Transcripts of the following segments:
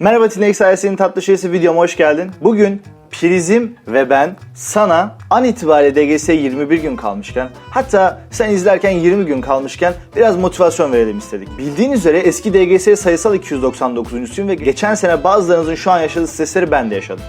Merhaba Tinex ailesinin tatlı şeysi videoma hoş geldin. Bugün Prizim ve ben sana an itibariyle DGS'ye 21 gün kalmışken hatta sen izlerken 20 gün kalmışken biraz motivasyon verelim istedik. Bildiğin üzere eski DGS sayısal 299'uncusuyum ve geçen sene bazılarınızın şu an yaşadığı stresleri ben de yaşadım.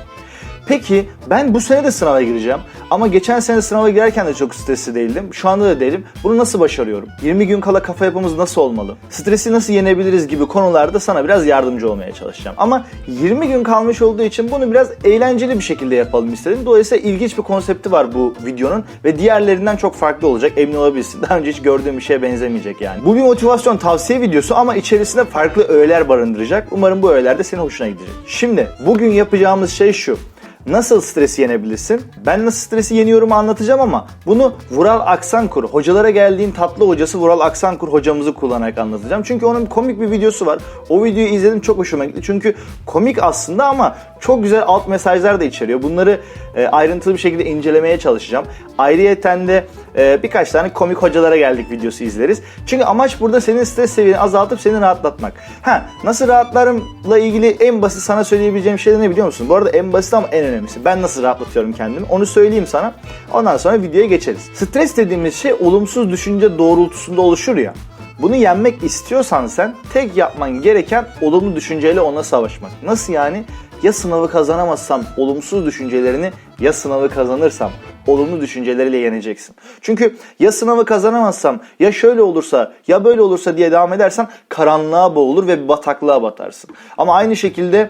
Peki ben bu sene de sınava gireceğim ama geçen sene sınava girerken de çok stresli değildim. Şu anda da değilim. Bunu nasıl başarıyorum? 20 gün kala kafa yapımız nasıl olmalı? Stresi nasıl yenebiliriz gibi konularda sana biraz yardımcı olmaya çalışacağım. Ama 20 gün kalmış olduğu için bunu biraz eğlenceli bir şekilde yapalım istedim. Dolayısıyla ilginç bir konsepti var bu videonun ve diğerlerinden çok farklı olacak. Emin olabilirsin. Daha önce hiç gördüğüm bir şeye benzemeyecek yani. Bu bir motivasyon tavsiye videosu ama içerisinde farklı öğeler barındıracak. Umarım bu öğeler de senin hoşuna gidecek. Şimdi bugün yapacağımız şey şu. Nasıl stresi yenebilirsin? Ben nasıl stresi yeniyorumu anlatacağım ama bunu Vural Aksankur, hocalara geldiğin tatlı hocası Vural Aksankur hocamızı kullanarak anlatacağım. Çünkü onun komik bir videosu var. O videoyu izledim çok hoşuma gitti. Çünkü komik aslında ama çok güzel alt mesajlar da içeriyor. Bunları e, ayrıntılı bir şekilde incelemeye çalışacağım. Ayrıyeten de e, birkaç tane komik hocalara geldik videosu izleriz. Çünkü amaç burada senin stres seviyeni azaltıp seni rahatlatmak. Ha nasıl rahatlarımla ilgili en basit sana söyleyebileceğim şey ne biliyor musun? Bu arada en basit ama en önemlisi. Ben nasıl rahatlatıyorum kendimi onu söyleyeyim sana. Ondan sonra videoya geçeriz. Stres dediğimiz şey olumsuz düşünce doğrultusunda oluşur ya. Bunu yenmek istiyorsan sen tek yapman gereken olumlu düşünceyle ona savaşmak. Nasıl yani? Ya sınavı kazanamazsam olumsuz düşüncelerini ya sınavı kazanırsam olumlu düşünceleriyle yeneceksin. Çünkü ya sınavı kazanamazsam ya şöyle olursa ya böyle olursa diye devam edersen karanlığa boğulur ve bataklığa batarsın. Ama aynı şekilde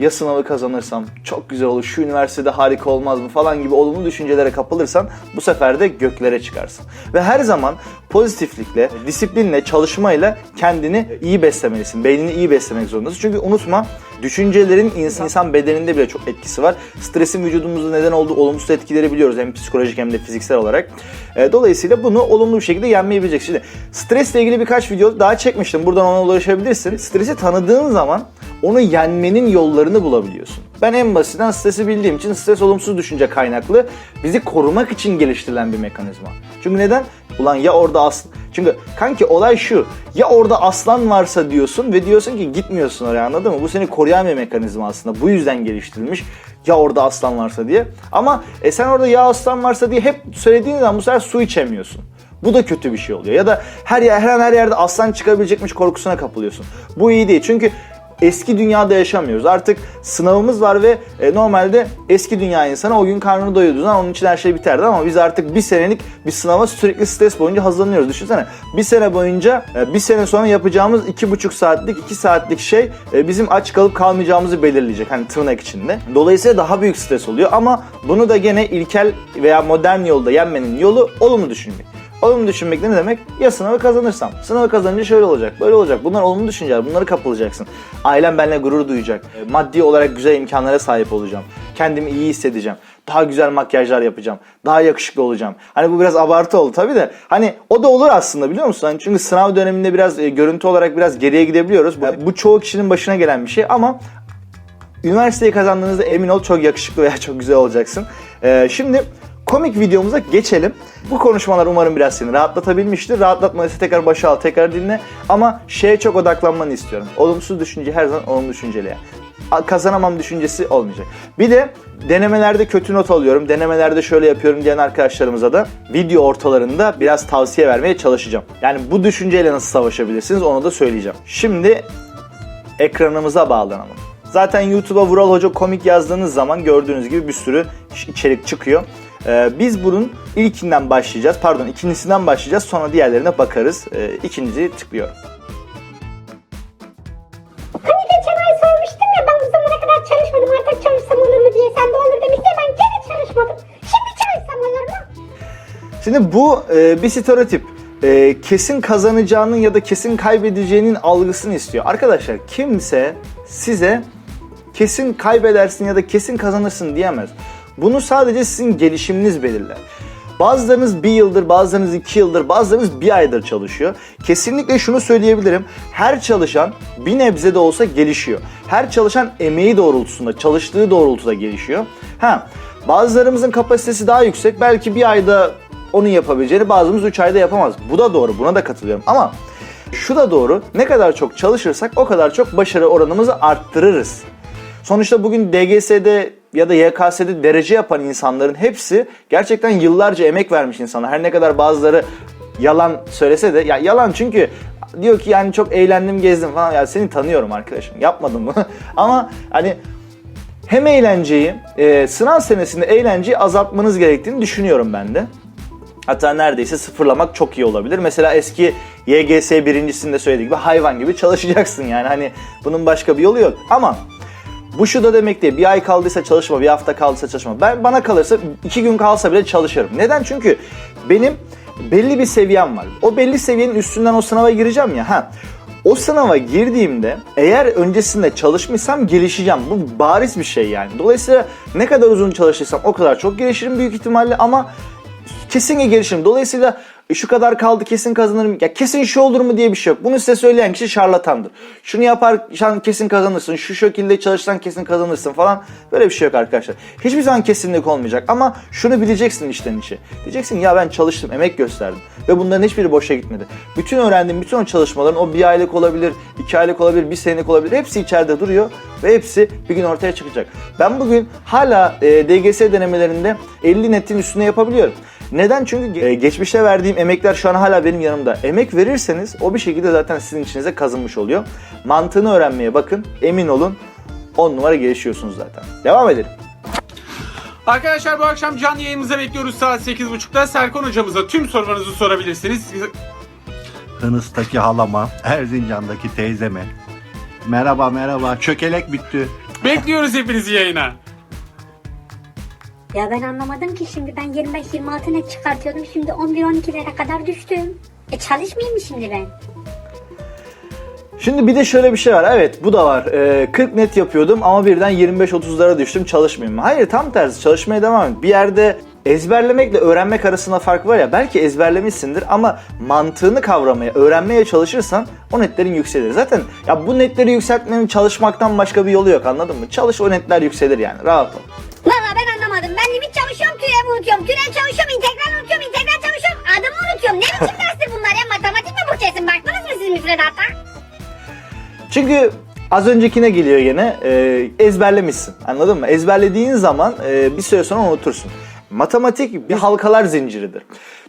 ya sınavı kazanırsam çok güzel olur, şu üniversitede harika olmaz mı falan gibi olumlu düşüncelere kapılırsan bu sefer de göklere çıkarsın. Ve her zaman pozitiflikle, disiplinle, çalışmayla kendini iyi beslemelisin. Beynini iyi beslemek zorundasın. Çünkü unutma düşüncelerin insan, insan bedeninde bile çok etkisi var. Stresin vücudumuzda neden olduğu olumsuz etkileri biliyoruz hem psikolojik hem de fiziksel olarak. E, Dolayısıyla bunu olumlu bir şekilde yenmeyi bileceksin. Şimdi stresle ilgili birkaç video daha çekmiştim. Buradan ona ulaşabilirsin. Stresi tanıdığın zaman onu yenmenin yollarını bulabiliyorsun. Ben en basitinden stresi bildiğim için stres olumsuz düşünce kaynaklı bizi korumak için geliştirilen bir mekanizma. Çünkü neden? Ulan ya orada aslan... Çünkü kanki olay şu. Ya orada aslan varsa diyorsun ve diyorsun ki gitmiyorsun oraya anladın mı? Bu seni koruyan bir mekanizma aslında. Bu yüzden geliştirilmiş. Ya orada aslan varsa diye. Ama e, sen orada ya aslan varsa diye hep söylediğin zaman bu sefer su içemiyorsun. Bu da kötü bir şey oluyor. Ya da her yer, her an her yerde aslan çıkabilecekmiş korkusuna kapılıyorsun. Bu iyi değil. Çünkü eski dünyada yaşamıyoruz. Artık sınavımız var ve e, normalde eski dünya insanı o gün karnını doyurduğu zaman onun için her şey biterdi ama biz artık bir senelik bir sınava sürekli stres boyunca hazırlanıyoruz. Düşünsene bir sene boyunca e, bir sene sonra yapacağımız iki buçuk saatlik iki saatlik şey e, bizim aç kalıp kalmayacağımızı belirleyecek hani tırnak içinde. Dolayısıyla daha büyük stres oluyor ama bunu da gene ilkel veya modern yolda yenmenin yolu olumlu düşünmek. Olumlu düşünmek ne demek? Ya sınavı kazanırsam. Sınavı kazanınca şöyle olacak, böyle olacak. Bunlar olumlu düşünceler. Bunları kapılacaksın. Ailem benimle gurur duyacak. E, Maddi olarak güzel imkanlara sahip olacağım. Kendimi iyi hissedeceğim. Daha güzel makyajlar yapacağım. Daha yakışıklı olacağım. Hani bu biraz abartı oldu tabii de. Hani o da olur aslında biliyor musun? Hani çünkü sınav döneminde biraz e, görüntü olarak biraz geriye gidebiliyoruz. Bu, bu çoğu kişinin başına gelen bir şey ama üniversiteyi kazandığınızda emin ol çok yakışıklı veya çok güzel olacaksın. E, şimdi komik videomuza geçelim. Bu konuşmalar umarım biraz seni rahatlatabilmiştir. Rahatlatmadıysa tekrar başa al, tekrar dinle. Ama şeye çok odaklanmanı istiyorum. Olumsuz düşünce her zaman olumlu düşünceliye. Kazanamam düşüncesi olmayacak. Bir de denemelerde kötü not alıyorum, denemelerde şöyle yapıyorum diyen arkadaşlarımıza da video ortalarında biraz tavsiye vermeye çalışacağım. Yani bu düşünceyle nasıl savaşabilirsiniz onu da söyleyeceğim. Şimdi ekranımıza bağlanalım. Zaten YouTube'a Vural Hoca komik yazdığınız zaman gördüğünüz gibi bir sürü içerik çıkıyor. Ee, biz bunun ilkinden başlayacağız. Pardon ikincisinden başlayacağız. Sonra diğerlerine bakarız. Ee, ikinciyi tıklıyorum. Hani geçen ay sormuştum ya ben bu zamana kadar çalışmadım artık çalışsam olur mu diye sen de olur demiştin ben gene çalışmadım. Şimdi çalışsam olur mu? Şimdi bu e, bir stereotip. E, kesin kazanacağının ya da kesin kaybedeceğinin algısını istiyor. Arkadaşlar kimse size kesin kaybedersin ya da kesin kazanırsın diyemez. Bunu sadece sizin gelişiminiz belirler. Bazılarınız bir yıldır, bazılarınız iki yıldır, bazılarınız bir aydır çalışıyor. Kesinlikle şunu söyleyebilirim. Her çalışan bir nebze de olsa gelişiyor. Her çalışan emeği doğrultusunda, çalıştığı doğrultuda gelişiyor. Ha, bazılarımızın kapasitesi daha yüksek. Belki bir ayda onu yapabileceğini bazımız 3 ayda yapamaz. Bu da doğru. Buna da katılıyorum. Ama Şu da doğru. Ne kadar çok çalışırsak o kadar çok başarı oranımızı arttırırız. Sonuçta bugün DGS'de ya da YKS'de derece yapan insanların hepsi gerçekten yıllarca emek vermiş insanlar. Her ne kadar bazıları yalan söylese de ya yalan çünkü diyor ki yani çok eğlendim gezdim falan ya seni tanıyorum arkadaşım yapmadım bunu ama hani hem eğlenceyi e, sınav senesinde eğlenceyi azaltmanız gerektiğini düşünüyorum ben de. Hatta neredeyse sıfırlamak çok iyi olabilir. Mesela eski YGS birincisinde söylediği gibi hayvan gibi çalışacaksın yani. Hani bunun başka bir yolu yok. Ama bu şu da demek değil. Bir ay kaldıysa çalışma, bir hafta kaldıysa çalışma. Ben bana kalırsa iki gün kalsa bile çalışırım. Neden? Çünkü benim belli bir seviyem var. O belli seviyenin üstünden o sınava gireceğim ya. Ha. O sınava girdiğimde eğer öncesinde çalışmışsam gelişeceğim. Bu bariz bir şey yani. Dolayısıyla ne kadar uzun çalışırsam o kadar çok gelişirim büyük ihtimalle ama kesinlikle gelişirim. Dolayısıyla "E, şu kadar kaldı kesin kazanırım. Ya kesin şu olur mu diye bir şey yok. Bunu size söyleyen kişi şarlatandır. Şunu yaparsan kesin kazanırsın. Şu şekilde çalışsan kesin kazanırsın falan. Böyle bir şey yok arkadaşlar. Hiçbir zaman kesinlik olmayacak ama şunu bileceksin içten içe. Diyeceksin ya ben çalıştım, emek gösterdim ve bunların hiçbiri boşa gitmedi. Bütün öğrendiğim bütün o çalışmaların o bir aylık olabilir, iki aylık olabilir, bir senelik olabilir. Hepsi içeride duruyor ve hepsi bir gün ortaya çıkacak. Ben bugün hala e, DGS denemelerinde 50 netin üstüne yapabiliyorum. Neden? Çünkü e, geçmişte verdiğim emekler şu an hala benim yanımda. Emek verirseniz o bir şekilde zaten sizin içinize kazınmış oluyor. Mantığını öğrenmeye bakın. Emin olun 10 numara gelişiyorsunuz zaten. Devam edelim. Arkadaşlar bu akşam canlı yayınımıza bekliyoruz saat 8.30'da. Serkan hocamıza tüm sorularınızı sorabilirsiniz. Hınıs'taki halama, Erzincan'daki teyzeme. Merhaba merhaba, çökelek bitti. Bekliyoruz hepinizi yayına. Ya ben anlamadım ki şimdi ben 25-26 net çıkartıyordum. Şimdi 11-12'lere kadar düştüm. E çalışmayayım mı şimdi ben? Şimdi bir de şöyle bir şey var. Evet bu da var. Ee, 40 net yapıyordum ama birden 25-30'lara düştüm çalışmayayım mı? Hayır tam tersi çalışmaya devam et. Bir yerde ezberlemekle öğrenmek arasında fark var ya belki ezberlemişsindir ama mantığını kavramaya, öğrenmeye çalışırsan o netlerin yükselir. Zaten ya bu netleri yükseltmenin çalışmaktan başka bir yolu yok anladın mı? Çalış o netler yükselir yani rahat ol. Türev unutuyorum. Türev çalışıyorum, integral unutuyorum, integral çalışıyorum. Adımı unutuyorum. Ne biçim derstir bunlar ya? Matematik mi bu kesin? Baktınız mı siz müfredata? Çünkü az öncekine geliyor yine e, ezberlemişsin anladın mı? Ezberlediğin zaman e, bir süre sonra unutursun. Matematik bir halkalar zinciridir.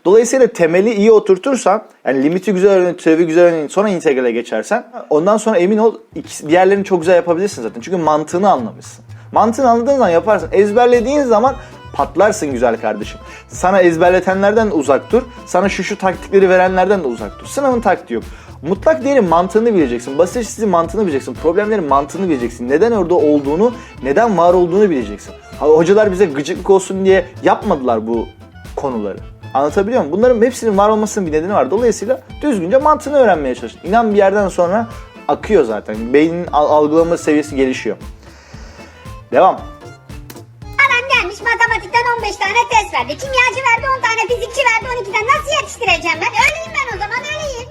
Dolayısıyla temeli iyi oturtursan, yani limiti güzel öğrenip, türevi güzel öğrenip sonra integrale geçersen ondan sonra emin ol ikisi- diğerlerini çok güzel yapabilirsin zaten. Çünkü mantığını anlamışsın. Mantığını anladığın zaman yaparsın. Ezberlediğin zaman patlarsın güzel kardeşim. Sana ezberletenlerden de uzak dur. Sana şu şu taktikleri verenlerden de uzak dur. Sınavın taktiği yok. Mutlak değerin mantığını bileceksin. Basit eşitsizliğin mantığını bileceksin. Problemlerin mantığını bileceksin. Neden orada olduğunu, neden var olduğunu bileceksin. Hocalar bize gıcıklık olsun diye yapmadılar bu konuları. Anlatabiliyor muyum? Bunların hepsinin var olmasının bir nedeni var. Dolayısıyla düzgünce mantığını öğrenmeye çalış. İnan bir yerden sonra akıyor zaten. Beynin al- algılama seviyesi gelişiyor. Devam. Tane test verdi. Kimyacı verdi 10 tane, fizikçi verdi 12 tane. Nasıl yetiştireceğim ben? Öyleyim ben o zaman öyleyim.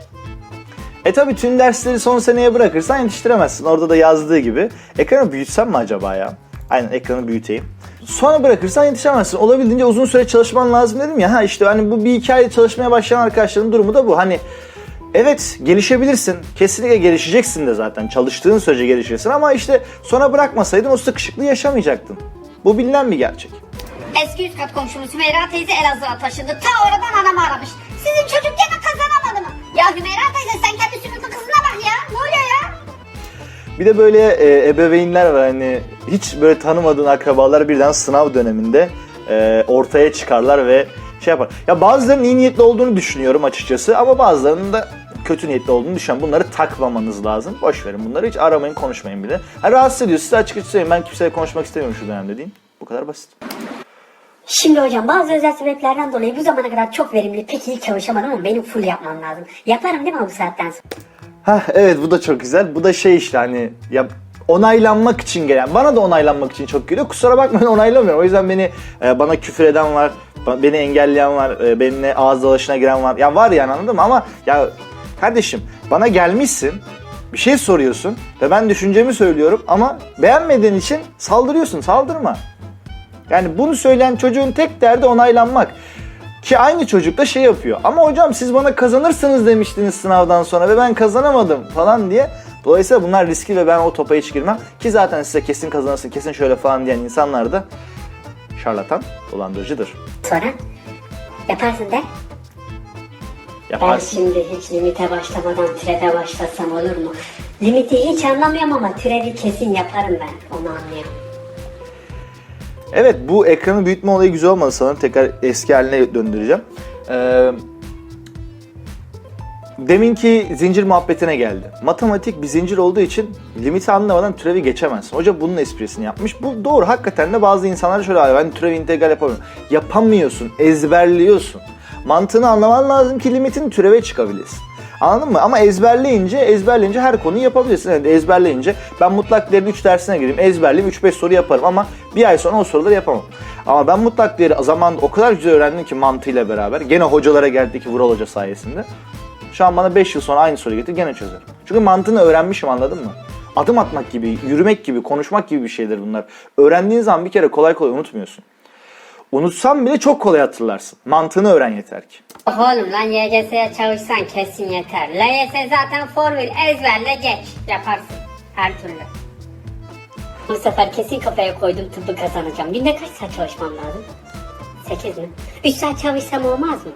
E tabi tüm dersleri son seneye bırakırsan yetiştiremezsin. Orada da yazdığı gibi. Ekranı büyütsem mi acaba ya? Aynen ekranı büyüteyim. Sonra bırakırsan yetişemezsin. Olabildiğince uzun süre çalışman lazım dedim ya. Ha işte hani bu bir iki ay çalışmaya başlayan arkadaşların durumu da bu. Hani evet gelişebilirsin. Kesinlikle gelişeceksin de zaten. Çalıştığın sürece gelişirsin ama işte sonra bırakmasaydın o sıkışıklığı yaşamayacaktın. Bu bilinen bir gerçek. Eski üst kat komşumuz Hümeyra teyze Elazığ'a taşındı. Ta oradan anamı aramış. Sizin çocuk gene kazanamadı mı? Ya Hümeyra teyze sen kendi sümüklü kızına bak ya. Ne oluyor ya? Bir de böyle e, ebeveynler var hani hiç böyle tanımadığın akrabalar birden sınav döneminde e, ortaya çıkarlar ve şey yapar. Ya bazılarının iyi niyetli olduğunu düşünüyorum açıkçası ama bazılarının da kötü niyetli olduğunu düşünüyorum. Bunları takmamanız lazım. Boş verin bunları hiç aramayın konuşmayın bile. Ha, rahatsız ediyor size açık açık söyleyeyim ben kimseyle konuşmak istemiyorum şu dönemde deyin. Bu kadar basit. Şimdi hocam bazı özel sebeplerden dolayı bu zamana kadar çok verimli pek iyi çalışamadım ama benim full yapmam lazım. Yaparım değil mi bu saatten sonra? Heh, evet bu da çok güzel. Bu da şey işte hani ya onaylanmak için gelen. Bana da onaylanmak için çok geliyor. Kusura bakmayın onaylamıyorum. O yüzden beni e, bana küfür eden var. Beni engelleyen var. E, benimle ağız dalaşına giren var. Ya var yani anladın mı? Ama ya kardeşim bana gelmişsin. Bir şey soruyorsun ve ben düşüncemi söylüyorum ama beğenmediğin için saldırıyorsun. Saldırma. Yani bunu söyleyen çocuğun tek derdi onaylanmak. Ki aynı çocuk da şey yapıyor. Ama hocam siz bana kazanırsınız demiştiniz sınavdan sonra ve ben kazanamadım falan diye. Dolayısıyla bunlar riskli ve ben o topa hiç girmem. Ki zaten size kesin kazanırsın, kesin şöyle falan diyen insanlar da şarlatan, dolandırıcıdır. Sonra yaparsın de. Ben Yaparsın. şimdi hiç limite başlamadan türeve başlasam olur mu? Limiti hiç anlamıyorum ama türevi kesin yaparım ben. Onu anlıyorum. Evet bu ekranı büyütme olayı güzel olmadı sanırım. Tekrar eski haline döndüreceğim. Ee, deminki zincir muhabbetine geldi. Matematik bir zincir olduğu için limiti anlamadan türevi geçemezsin. Hoca bunun esprisini yapmış. Bu doğru. Hakikaten de bazı insanlar şöyle abi ben türevi integral yapamıyorum. Yapamıyorsun. Ezberliyorsun. Mantığını anlaman lazım ki limitin türeve çıkabilesin. Anladın mı? Ama ezberleyince, ezberleyince her konuyu yapabilirsin. Yani ezberleyince ben mutlak değerin 3 dersine gireyim, ezberleyeyim 3-5 soru yaparım ama bir ay sonra o soruları yapamam. Ama ben mutlak değeri zamanında o kadar güzel öğrendim ki mantığıyla beraber. Gene hocalara geldi ki Vural Hoca sayesinde. Şu an bana 5 yıl sonra aynı soruyu getir gene çözerim. Çünkü mantığını öğrenmişim anladın mı? Adım atmak gibi, yürümek gibi, konuşmak gibi bir şeyler bunlar. Öğrendiğin zaman bir kere kolay kolay unutmuyorsun. Unutsan bile çok kolay hatırlarsın. Mantığını öğren yeter ki. Oğlum lan YGS'ye çalışsan kesin yeter. LYS zaten formül ezberle geç. Yaparsın. Her türlü. Bu sefer kesin kafaya koydum tıbbı kazanacağım. Günde kaç saat çalışmam lazım? 8 mi? 3 saat çalışsam olmaz mı?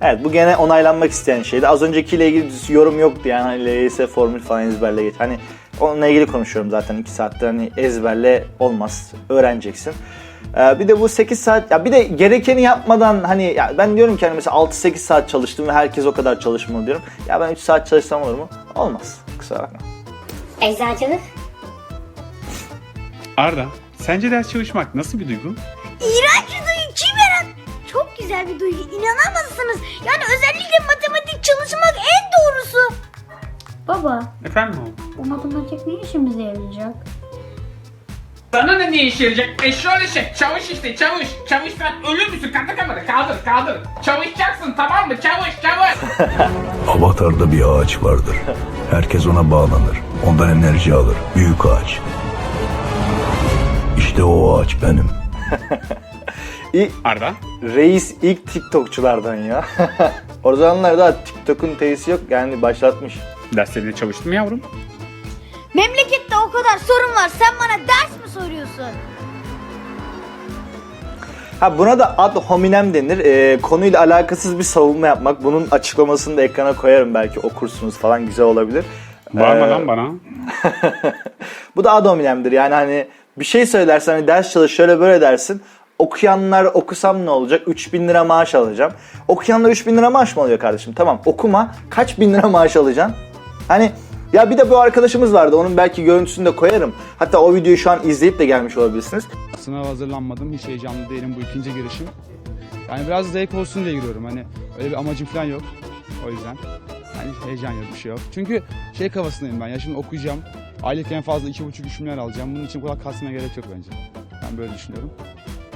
Evet bu gene onaylanmak isteyen şeydi. Az öncekiyle ilgili yorum yoktu yani hani LYS formül falan ezberle geç. Hani onunla ilgili konuşuyorum zaten 2 saattir hani ezberle olmaz. Öğreneceksin. Ee, bir de bu 8 saat ya bir de gerekeni yapmadan hani ya ben diyorum ki hani mesela 6-8 saat çalıştım ve herkes o kadar çalışmalı diyorum. Ya ben 3 saat çalışsam olur mu? Olmaz. Kusura bakma. Eczacılık? Arda, sence ders çalışmak nasıl bir duygu? İğrenç bir duygu kim yarat? Çok güzel bir duygu inanamazsınız. Yani özellikle matematik çalışmak en doğrusu. Baba Efendim oğlum? bu matematik ne işimize yarayacak? Sana ne ne işe yarayacak? Eşrol eşek. Çavuş işte çavuş. Çavuş sen ölür müsün? Kaldır kamerayı. Kaldır kaldır. Çavuşacaksın tamam mı? Çavuş çavuş. Avatar'da bir ağaç vardır. Herkes ona bağlanır. Ondan enerji alır. Büyük ağaç. İşte o ağaç benim. İ- Arda. Reis ilk TikTokçulardan ya. o zamanlar daha TikTok'un teyisi yok yani başlatmış. Derslerinde çalıştın mı yavrum? Memlekette o kadar sorun var sen bana ders mi soruyorsun? Ha buna da ad hominem denir. Ee, konuyla alakasız bir savunma yapmak. Bunun açıklamasını da ekrana koyarım belki okursunuz falan güzel olabilir. Bağırma Ee, lan bana. Bu da ad hominemdir. Yani hani bir şey söylersen hani ders çalış şöyle böyle dersin. Okuyanlar okusam ne olacak? 3000 lira maaş alacağım. Okuyanlar 3000 lira maaş mı alıyor kardeşim? Tamam okuma. Kaç bin lira maaş alacaksın? Hani ya bir de bu arkadaşımız vardı. Onun belki görüntüsünü de koyarım. Hatta o videoyu şu an izleyip de gelmiş olabilirsiniz. Sınav hazırlanmadım. Hiç heyecanlı değilim bu ikinci girişim. Yani biraz zevk olsun diye giriyorum. Hani öyle bir amacım falan yok. O yüzden. Yani heyecan yok bir şey yok. Çünkü şey kafasındayım ben. Ya şimdi okuyacağım. Aylık en fazla iki buçuk üç milyar alacağım. Bunun için bu kadar kasmaya gerek yok bence. Ben böyle düşünüyorum.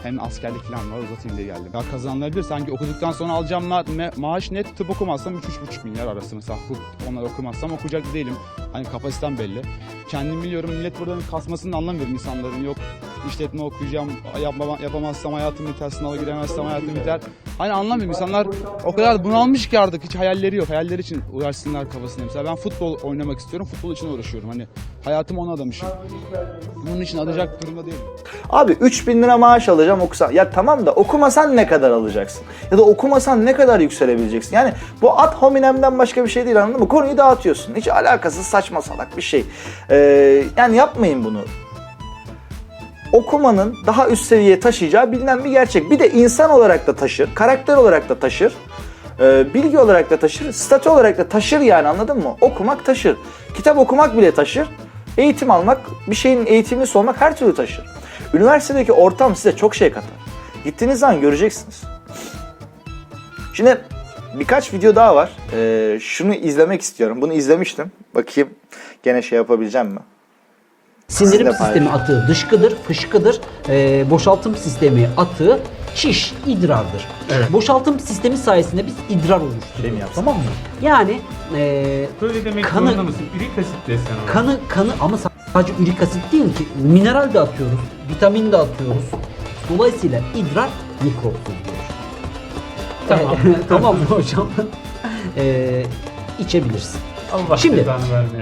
Hem askerlik falan var uzatayım diye geldim. Ya kazanılabilir. Sanki okuduktan sonra alacağım ma- maaş net tıp okumazsam 3-3,5 milyar arası mesela. Hukuk onlar okumazsam okuyacak değilim. Hani kapasitem belli. Kendim biliyorum millet buradan kasmasını anlamıyorum insanların. Yok işletme okuyacağım, yapma, yapamazsam hayatım biter, sınava giremezsem hayatım biter. Hani anlamıyorum insanlar o kadar bunalmış ki artık hiç hayalleri yok. Hayalleri için uğraşsınlar kafasında. Mesela ben futbol oynamak istiyorum, futbol için uğraşıyorum. Hani hayatımı ona adamışım. Bunun için adayacak durumda değilim. Abi 3000 lira maaş alacağım okusan. Ya tamam da okumasan ne kadar alacaksın? Ya da okumasan ne kadar yükselebileceksin? Yani bu ad hominemden başka bir şey değil anladın mı? Konuyu dağıtıyorsun. Hiç alakasız saçma salak bir şey. Ee, yani yapmayın bunu. Okumanın daha üst seviyeye taşıyacağı bilinen bir gerçek. Bir de insan olarak da taşır, karakter olarak da taşır. Ee, bilgi olarak da taşır, statü olarak da taşır yani anladın mı? Okumak taşır. Kitap okumak bile taşır. Eğitim almak, bir şeyin eğitimlisi olmak her türlü taşır. Üniversitedeki ortam size çok şey katar. Gittiğiniz zaman göreceksiniz. Şimdi birkaç video daha var. Ee, şunu izlemek istiyorum. Bunu izlemiştim. Bakayım gene şey yapabileceğim mi? Sindirim sistemi atığı dışkıdır, fışkıdır. Ee, boşaltım sistemi atığı çiş, idrardır. Boşaltım sistemi sayesinde biz idrar Şey oluşturuyoruz. yapsam? tamam mı? Yani ee, Böyle demek Kanı- zorunda mısın? Ürik asit desen ona. kanı kanı ama sadece ürik asit değil ki mineral de atıyoruz, vitamin de atıyoruz. Dolayısıyla idrar mikrop diyor. Tamam. tamam mı hocam? Ee, içebilirsin. Allah Şimdi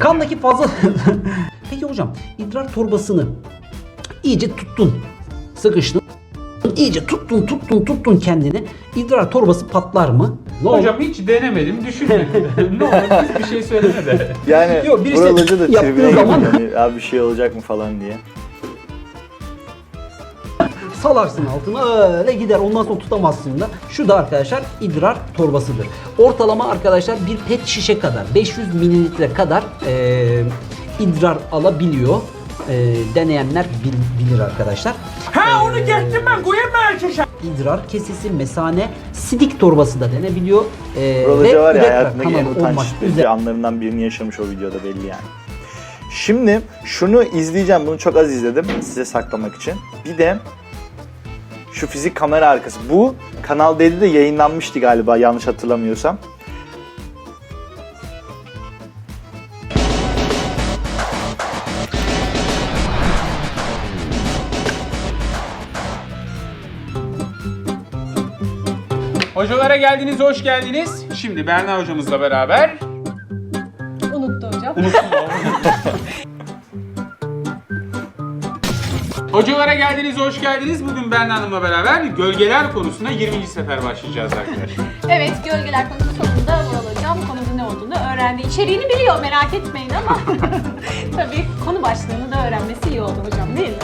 kandaki fazla... Peki hocam idrar torbasını iyice tuttun. Sıkıştın. İyice tuttun tuttun tuttun kendini. İdrar torbası patlar mı? Ne olur? Hocam hiç denemedim, düşünmedim. ne olur bir şey söyleme de. Yani Yok, birisi Vural Hoca da yaptığı tribüne zaman-. Yani, abi bir şey olacak mı falan diye. Salarsın altına öyle gider. Ondan sonra tutamazsın da. Şu da arkadaşlar idrar torbasıdır. Ortalama arkadaşlar bir pet şişe kadar 500 mililitre kadar eee, idrar alabiliyor. Eee, deneyenler bil- bilir arkadaşlar. Ha onu geçtim ben koyayım mı şişe? İdrar kesesi, mesane, sidik torbası da denebiliyor. Eee, Vural ve var ya hayatındaki en kanalı utanç olmak verici üzere. anlarından birini yaşamış o videoda belli yani. Şimdi şunu izleyeceğim. Bunu çok az izledim size saklamak için. Bir de şu fizik kamera arkası. Bu Kanal D'de de yayınlanmıştı galiba yanlış hatırlamıyorsam. Hocalara geldiniz, hoş geldiniz. Şimdi Berna hocamızla beraber Unuttu hocam. Hocalara geldiniz, hoş geldiniz. Bugün Berna Hanım'la beraber gölgeler konusuna 20. sefer başlayacağız arkadaşlar. Evet, gölgeler konusu sonunda Vural Hocam konunun ne olduğunu öğrendi. İçeriğini biliyor merak etmeyin ama tabii konu başlığını da öğrenmesi iyi oldu hocam değil mi?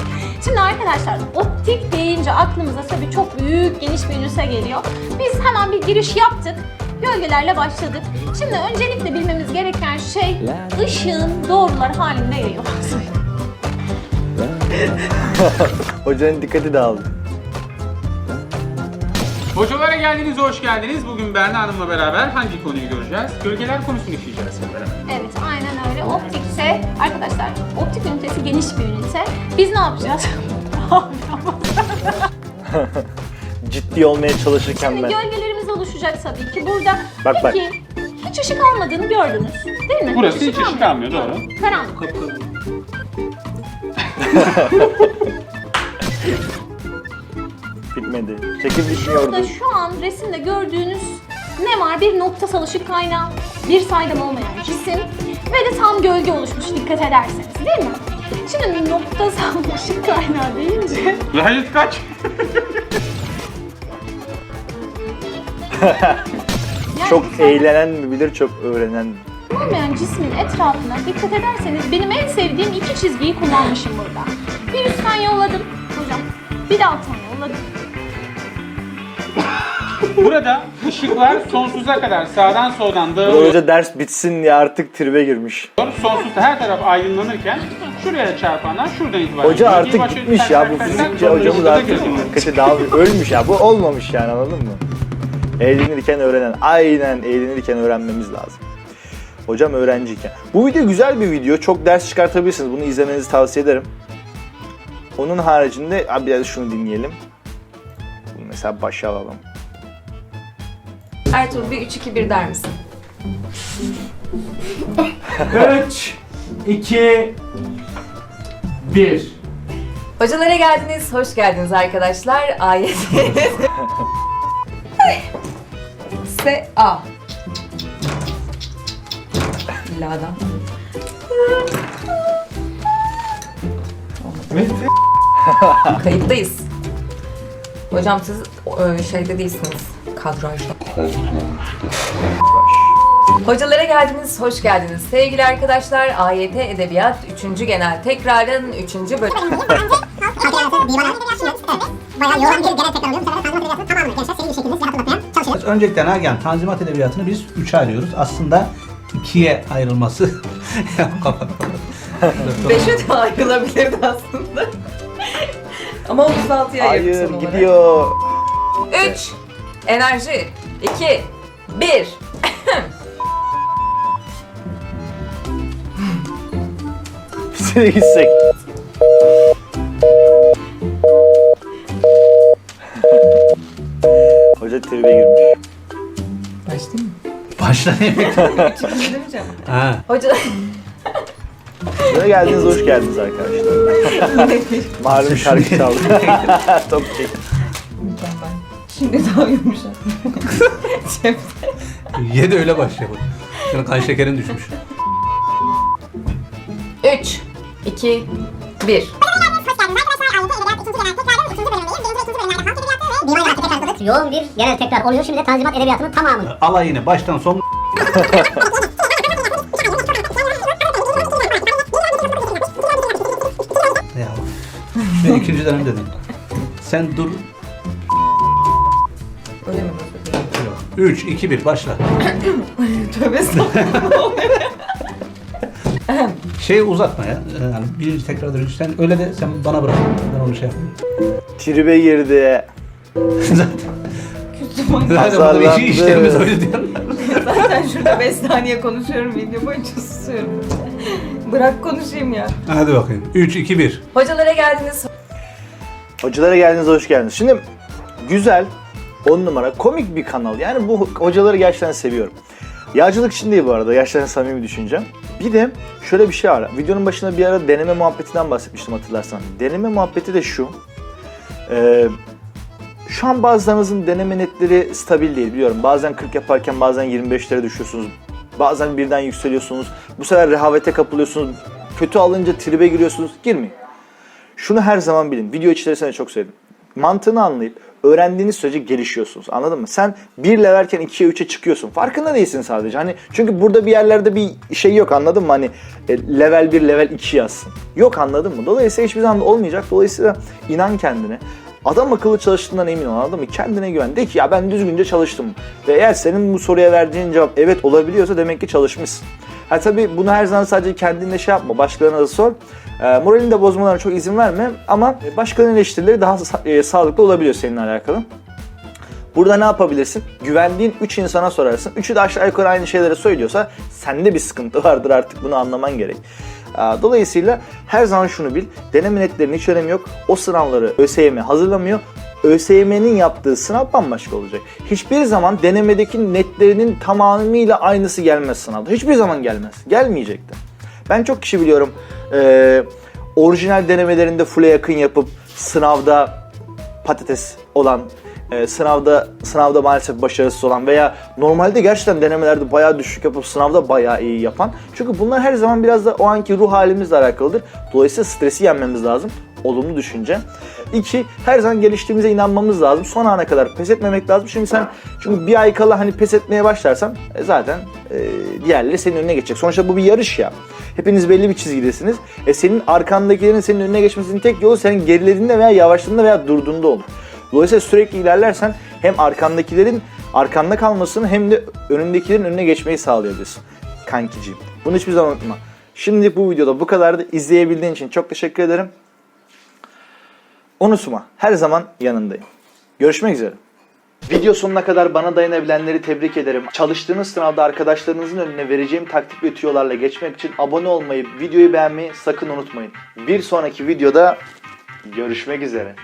Şimdi arkadaşlar optik deyince aklımıza tabii çok büyük geniş bir ünite geliyor. Biz hemen bir giriş yaptık. Gölgelerle başladık. Şimdi öncelikle bilmemiz gereken şey ışığın doğrular halinde yayılması. Hocanın dikkati dağıldı. Hocalara geldiniz, hoş geldiniz. Bugün Berna Hanım'la beraber hangi konuyu göreceğiz? Gölgeler konusunu işleyeceğiz hep beraber. Evet aynen öyle. Optikse arkadaşlar optik ünitesi geniş bir ünite. Biz ne yapacağız? Ciddi olmaya çalışırken Şimdi ben. gölgelerimiz oluşacak tabii ki. Burada Bak, bak. peki hiç ışık almadığını gördünüz değil mi? Burası hiç ışık almıyor, doğru. Karanlık. Bitmedi. Çekip Burada düşmüyordu. şu an resimde gördüğünüz ne var? Bir noktasal ışık kaynağı, bir saydam olmayan cisim ve de tam gölge oluşmuş dikkat ederseniz değil mi? Şimdi noktasal ışık kaynağı deyince Lahit kaç? Çok eğlenen mi bilir, çok öğrenen olmayan cismin etrafına dikkat ederseniz benim en sevdiğim iki çizgiyi kullanmışım burada. Bir üstten yolladım hocam. Bir de alttan yolladım. Burada ışıklar sonsuza kadar sağdan soldan Vural dağılıyor. Hoca ders bitsin diye artık tribe girmiş. Sonsuzda her taraf aydınlanırken şuraya çarpanlar şuradan itibaren. Hoca artık başlıyor, gitmiş ya tak, bu tak, fizikçi tak, hocamız artık gölgeler. dikkati dağılmış. Ölmüş ya bu olmamış yani anladın mı? Eğlenirken öğrenen. Aynen eğlenirken öğrenmemiz lazım. Hocam öğrenciyken. Bu video güzel bir video. Çok ders çıkartabilirsiniz. Bunu izlemenizi tavsiye ederim. Onun haricinde abi biraz şunu dinleyelim. Bunu mesela başa alalım. Ertuğrul bir 3-2-1 der misin? 3, 2, 1. Hocalara geldiniz, hoş geldiniz arkadaşlar. Ayet. S A. La'dan. Kayıttayız. Hocam siz e, şeyde değilsiniz. Kadrajda. Hocalara geldiniz, hoş geldiniz. Sevgili arkadaşlar, AYT Edebiyat 3. Genel Tekrar'ın 3. bölüm. Bayağı yoran bir genel tekrar oluyor. Bu sefer de tanzimat edebiyatını tamamını gençler seri bir şekilde size hatırlatmaya çalışıyoruz. Öncelikle Nagihan, Tanzimat Edebiyatı'nı biz üçe ayırıyoruz. Aslında ikiye ayrılması... Beşe de ayrılabilirdi aslında. Ama 36'ya ayırdık son Hayır olarak. gidiyor. 3, enerji, 2, 1. Bize gitsek. Hoca tribe girmiş. Mı? Başla demek. Demeyeceğim. ha. Hoca... Size geldiniz, hoş geldiniz arkadaşlar. Malum şarkı çaldı. Top çek. Mükemmel. Şimdi daha yumuşak. Cepte. Ye de öyle başlayalım. Senin kan şekerin düşmüş. 3, 2, 1. Yoğun bir genel tekrar oluyor. Şimdi de Tanzimat Edebiyatı'nın tamamı. Alay yine baştan son. ya. Ben ikinci dönem dedim. Sen dur. Öyle mi? 3, 2, 1 başla. Tövbe estağfurullah. Şeyi uzatma ya. Yani birinci tekrar dönüş. Sen öyle de sen bana bırak. Ben onu şey yapayım. Tribe girdi. Zaten burada bir işi işlerimiz öyle diyorlar. Zaten şurada 5 saniye konuşuyorum video boyunca susuyorum. Bırak konuşayım ya. Hadi bakayım. 3, 2, 1. Hocalara geldiniz. Hocalara geldiniz, hoş geldiniz. Şimdi güzel, on numara, komik bir kanal. Yani bu hocaları gerçekten seviyorum. Yağcılık için değil bu arada, gerçekten samimi düşüneceğim. Bir de şöyle bir şey var. Videonun başında bir ara deneme muhabbetinden bahsetmiştim hatırlarsan. Deneme muhabbeti de şu. Ee, şu an bazılarınızın deneme netleri stabil değil biliyorum. Bazen 40 yaparken bazen 25'lere düşüyorsunuz. Bazen birden yükseliyorsunuz. Bu sefer rehavete kapılıyorsunuz. Kötü alınca tribe giriyorsunuz. Girmeyin. Şunu her zaman bilin. Video içerisinde çok söyledim. Mantığını anlayıp öğrendiğiniz sürece gelişiyorsunuz. Anladın mı? Sen bir levelken 2'ye 3'e çıkıyorsun. Farkında değilsin sadece. Hani çünkü burada bir yerlerde bir şey yok anladın mı? Hani e, level 1, level 2 yazsın. Yok anladın mı? Dolayısıyla hiçbir zaman olmayacak. Dolayısıyla inan kendine. Adam akıllı çalıştığından emin ol anladın mı? Kendine güven. De ki ya ben düzgünce çalıştım. Ve eğer senin bu soruya verdiğin cevap evet olabiliyorsa demek ki çalışmışsın. Ha tabii bunu her zaman sadece kendinle şey yapma. Başkalarına da sor. E, moralini de bozmalarına çok izin verme. Ama başkalarının eleştirileri daha sa- e, sağlıklı olabiliyor seninle alakalı. Burada ne yapabilirsin? Güvendiğin 3 insana sorarsın. Üçü de aşağı yukarı aynı şeyleri söylüyorsa sende bir sıkıntı vardır artık bunu anlaman gerek. Dolayısıyla her zaman şunu bil. Deneme netlerinin hiç önemi yok. O sınavları ÖSYM hazırlamıyor. ÖSYM'nin yaptığı sınav bambaşka olacak. Hiçbir zaman denemedeki netlerinin tamamıyla aynısı gelmez sınavda. Hiçbir zaman gelmez. Gelmeyecek de. Ben çok kişi biliyorum. eee, orijinal denemelerinde full'e yakın yapıp sınavda patates olan, e, sınavda sınavda maalesef başarısız olan veya normalde gerçekten denemelerde bayağı düşük yapıp sınavda bayağı iyi yapan. Çünkü bunlar her zaman biraz da o anki ruh halimizle alakalıdır. Dolayısıyla stresi yenmemiz lazım. Olumlu düşünce. İki, her zaman geliştiğimize inanmamız lazım. Son ana kadar pes etmemek lazım. Şimdi sen çünkü bir ay kala hani pes etmeye başlarsan e, zaten e, diğerleri senin önüne geçecek. Sonuçta bu bir yarış ya. Hepiniz belli bir çizgidesiniz. E senin arkandakilerin senin önüne geçmesinin tek yolu senin gerilediğinde veya yavaşladığında veya durduğunda olur. Dolayısıyla sürekli ilerlersen hem arkandakilerin arkanda kalmasını hem de önündekilerin önüne geçmeyi sağlayabilirsin. Kankiciğim. Bunu hiçbir zaman unutma. Şimdi bu videoda bu kadardı. İzleyebildiğin için çok teşekkür ederim. Unutma. Her zaman yanındayım. Görüşmek üzere. Video sonuna kadar bana dayanabilenleri tebrik ederim. Çalıştığınız sınavda arkadaşlarınızın önüne vereceğim taktik ve tüyolarla geçmek için abone olmayı, videoyu beğenmeyi sakın unutmayın. Bir sonraki videoda görüşmek üzere.